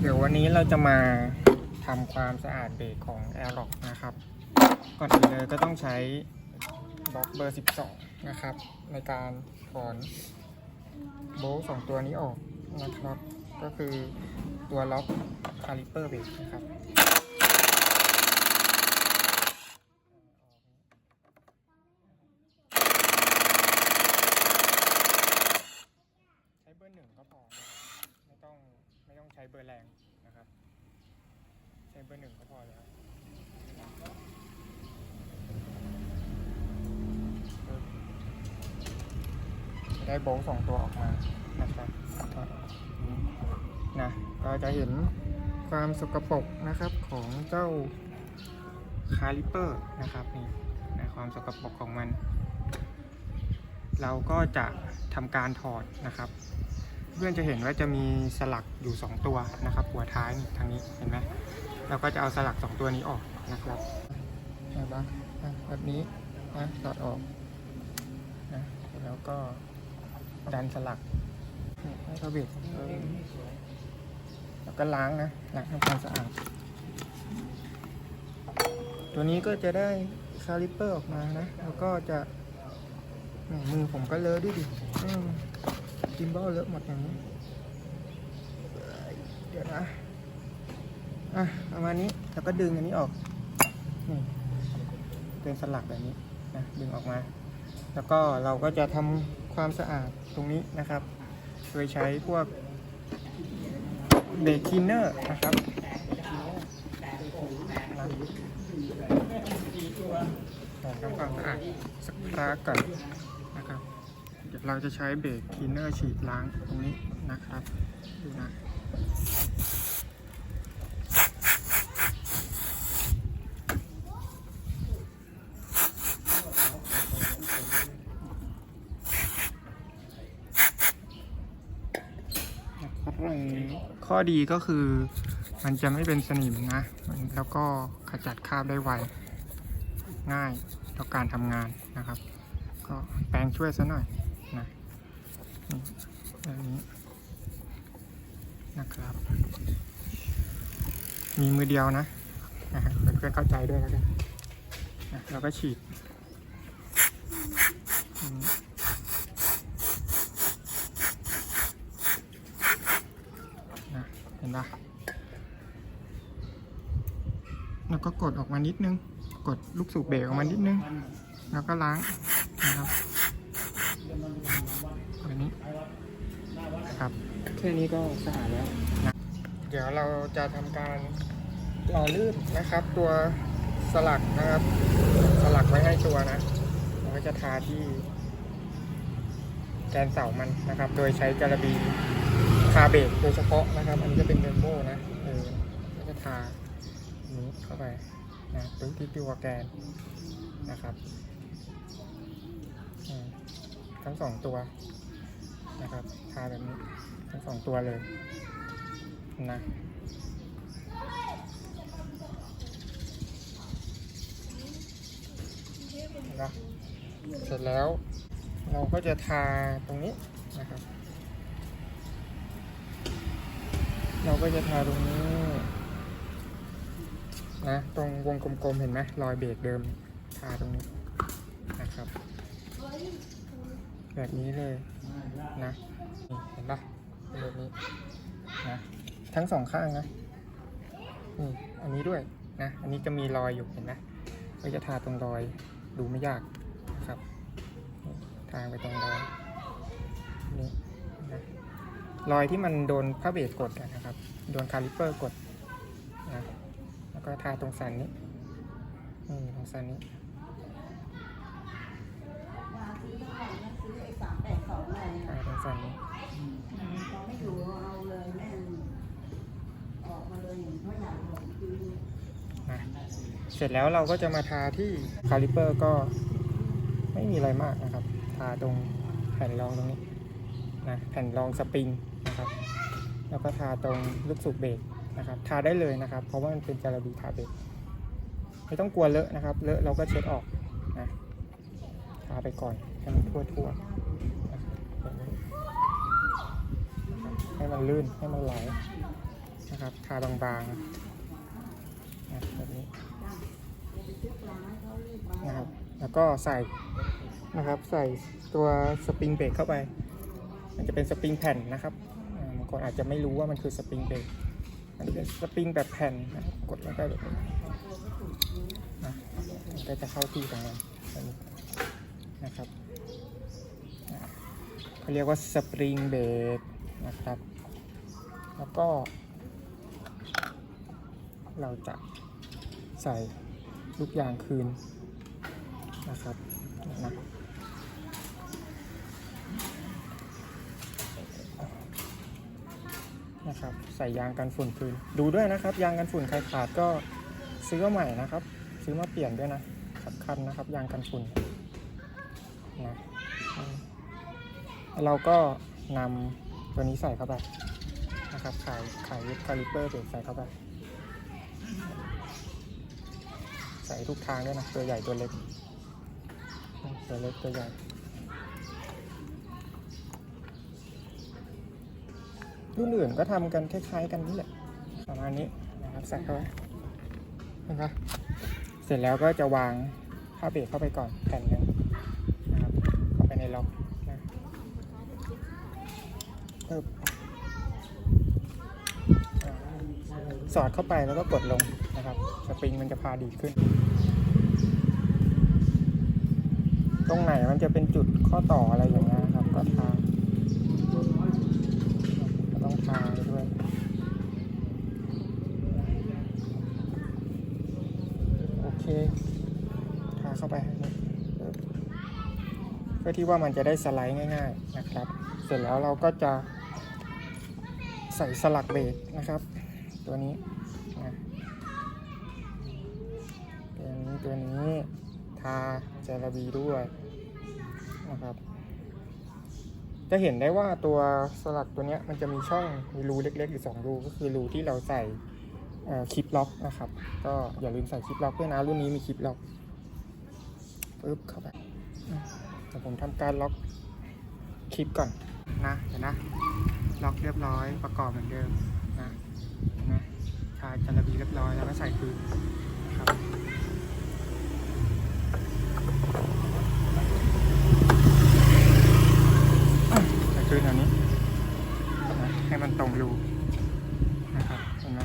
เดี๋ยววันนี้เราจะมาทำความสะอาดเบรกของ a i r o c นะครับ ก่อนอื่นเลยก็ต้องใช้บล็อกเบอร์ 12 นะครับ ในการถอนโบลต์สองตัวนี้ออกนะครับ ก็คือตัวล็อกคาลิเปอร์เบรกนะครับ ใช้เบอร์หนึ่งก็พอนะครับไม่ต้องไม่ต้องใช้เบอร์แรงนะครับ ใช้เบอร์หนึ่งก็พอแล้วได้โบว์สองตัวออกมานะครับนะก็จะเห็นความสกปรกนะครับของเจ้าคาลิเปอร์นะครับนี่นะความสกปรกของมัน เราก็จะทำการถอดนะครับ เพื่อนจะเห็นว่าจะมีสลักอยู่ 2 ตัวนะครับ หัวท้ายนี่ทางนี้เห็นไหมเราก็จะเอาสลัก 2 ตัวนี้ออกนะครับเห็นปะแบบนี้นะถอดออกนะแล้วก็ดันสลักให้เขาบิดแล้วก็ล้างนะล้างทำความสะอาด ตัวนี้ก็จะได้คาลิปเปอร์ออกมานะ แล้วก็จะม่มือผมก็เลอะด้วยดิ กิมบอลเลอะหมดอย่างนี้เดี๋ยวนะอะประมาณนี้แล้วก็ดึงอันนี้ออกนี่เป็นสลักแบบนี้นะดึงออกมา แล้วก็เราก็จะทำความสะอาดตรงนี้นะครับ โดยใช้พวกเบรกคลีนเนอร์นะครับลองทำความสะอาดสักครั้งก่อน ยวเราจะใช้เบรกคลีนเนอร์ฉีดล้างตรงนี้นะครับดูนะข้อดีก็คือมันจะไม่เป็นสนิมนะ แล้วก็ขจัดคราบได้ไว ง่ายต่อการทำงานนะครับ ก็แปรงช่วยซะหน่อย นะนี่แบบนี้นะครับ มีมือเดียวนะนะฮะเพื่อนๆเข้าใจด้วยแล้วกันนะเราก็ฉีดนะเห็นปะแล้วก็กดออกมานิดนึง กดลูกสูบเบรกออกมานิดนึง แล้วก็ล้างนะครับแบบนี้ นะครับแค่นี้ก็สะอาดแล้วนะเดี๋ยวเราจะทำการหล่อลื่นนะครับ ตัวสลักนะครับ สลักไว้ให้ตัวนะเราก็จะทาที่แกนเสามันนะครับ โดยใช้กระบีคาเบรกโดยเฉพาะนะครับ อันนี้จะเป็นเรนโบ้นะเออก็จะทาอันนี้เข้าไปนะตรงที่ตัวแกนนะครับอืมทั้งสองตัว นะครับทาแบบนี้ทั้งสองตัวเลยนะเห็นะเสร็จแล้วเราก็จะทาตรงนี้นะครับ เราก็จะทาตรงนี้นะตรงวงกลมๆเห็นไหมรอยเบรกเดิมทาตรงนี้นะครับ แบบนี้เลยนะเห็นปะแบบนี้นะทั้งสองข้างนะนี่อันนี้ด้วยนะ อันนี้จะมีรอยอยู่เห็นไหมก็จะทาตรงรอยดูไม่ยากนะครับ ทาไปตรงรอยนี่นะรอยที่มันโดนผ้าเบรกดนะครับ โดนคาลิปเปอร์กดนะแล้วก็ทาตรงสันนี้นี่ตรงสันนี้ ทา ตรงสันนี้นะเสร็จแล้วเราก็จะมาทาที่คาลิเปอร์ก็ไม่มีอะไรมากนะครับ ทาตรงแผ่นรองตรงนี้นะแผ่นรองสปริงนะครับ แล้วก็ทาตรงลูกสูบเบรกนะครับ ทาได้เลยนะครับ เพราะว่ามันเป็นจาระบีทาเบรกไม่ต้องกลัวเลอะนะครับ เลอะเราก็เช็ดออกนะทาไปก่อนให้มันทั่วทั่วๆนะครับแบบนี้นะครับ ให้มันลื่นให้มันไหลนะครับทาบางๆนะแบบนี้นะครับแล้วก็ใส่นะครับใส่ตัวสปริงเบรกเข้าไป มันจะเป็นสปริงแผ่นนะครับบางคนอาจจะไม่รู้ว่ามันคือสปริงเบรกมันเป็นสปริงแบบแผ่นนะครับกดแล้วก็แบบนี้นะมันก็จะเข้าที่ตรงนั้นนะครับเขาเรียกว่าสปริงเบรกนะครับ แล้วก็ เราจะใส่ลูกยางคืนนะครับนะนะครับ ใส่ยางกันฝุ่นคืน ดูด้วยนะครับ ยางกันฝุ่นใครขาดก็ซื้อมาใหม่นะครับ ซื้อมาเปลี่ยนด้วยนะสำคัญนะครับ ยางกันฝุ่นนะเราก็นำตัวนี้ใส่เข้าไป นะครับขายขายคาลิเปอร์เบรกใส่เข้าไปใส่ทุกทางด้วยนะ ตัวใหญ่ตัวเล็ก ตัวเล็กตัวใหญ่รุ่นอื่นก็ทำกันคล้ายๆกันนี่แหละประมาณนี้นะครับใส่เข้าไปเห็นปะเสร็จแล้วก็จะวางผ้าเบรกเข้าไปก่อนแผ่นหนึ่งนะครับเข้าไปในล็อกนะปึ๊บ สอดเข้าไปแล้วก็กดลงนะครับ สปริงมันจะพาดีดขึ้น ตรงไหนมันจะเป็นจุดข้อต่ออะไรอย่างเงี้ยครับ ก็ทาก็ต้องทาด้วยโอเคทาเข้าไปเพื่อที่ว่ามันจะได้สไลด์ง่าย ๆนะครับ เสร็จแล้วเราก็จะใส่สลักเบรกนะครับ ตัวนี้นะตัวนี้ตัวนี้ทาเจลาบีด้วยนะครับ จะเห็นได้ว่าตัวสลักตัวนี้มันจะมีช่องมีรูเล็กๆอยู่สองรูก็คือรูที่เราใส่คลิปล็อกนะครับ ก็อย่าลืมใส่คลิปล็อกด้วยนะรุ่นนี้มีคลิปล็อกปึ๊บเข้าไปเดี๋ยวผมทำการล็อกคลิปก่อนนะเห็นนะ ล็อกเรียบร้อยประกอบเหมือนเดิม นะชาจาระบีเรียบร้อยแล้วก็ใส่คืนครับใส่คืนแถวนี้นะให้มันตรงรูนะครับเห็นไหม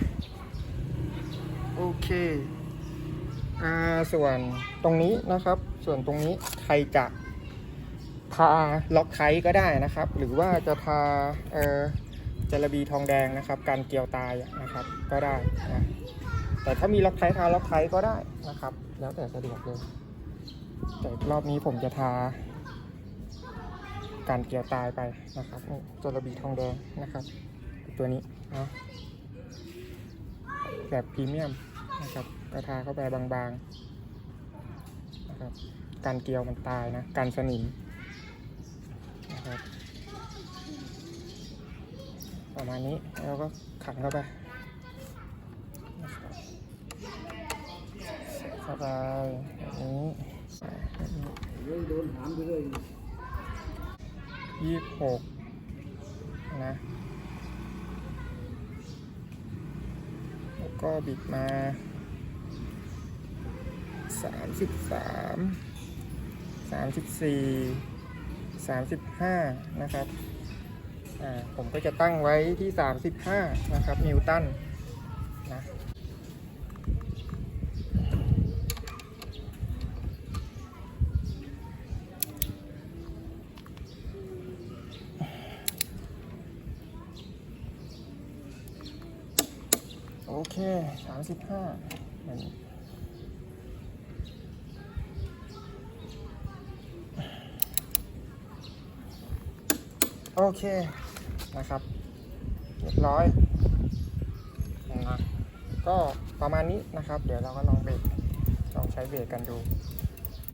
โอเคอ่าส่วนตรงนี้นะครับ ส่วนตรงนี้ใครจะทาล็อกไคก็ได้นะครับ หรือว่าจะทาเอ่อ จระบีทองแดงนะครับ การเกลียวตายนะครับ ก็ได้นะแต่ถ้ามีล็อกไคทาล็อกไคก็ได้นะครับ แล้วแต่สะดวกเลยแต่รอบนี้ผมจะทา การเกลียวตายไปนะครับจระบีทองแดงนะครับ ตัวนี้เนาะแบบพรีเมียมนะครับก็ทาเข้าไปบางๆนะครับการเกลียวมันตายนะ การสนิมนะครับ ประมาณนี้แล้วก็ขันเข้าไปเข้าไปแบบนี้ยี่สิบหกนะแล้วก็บิดมาสามสิบสามสามสิบสี่สามสิบห้านะครับ ผมก็จะตั้งไว้ที่สามสิบห้านะครับ นิวตันนะโอเคสามสิบห้าโอเค นะครับเรียบร้อยนะก็ประมาณนี้นะครับ เดี๋ยวเราก็ลองเบรกลองใช้เบรกกันดู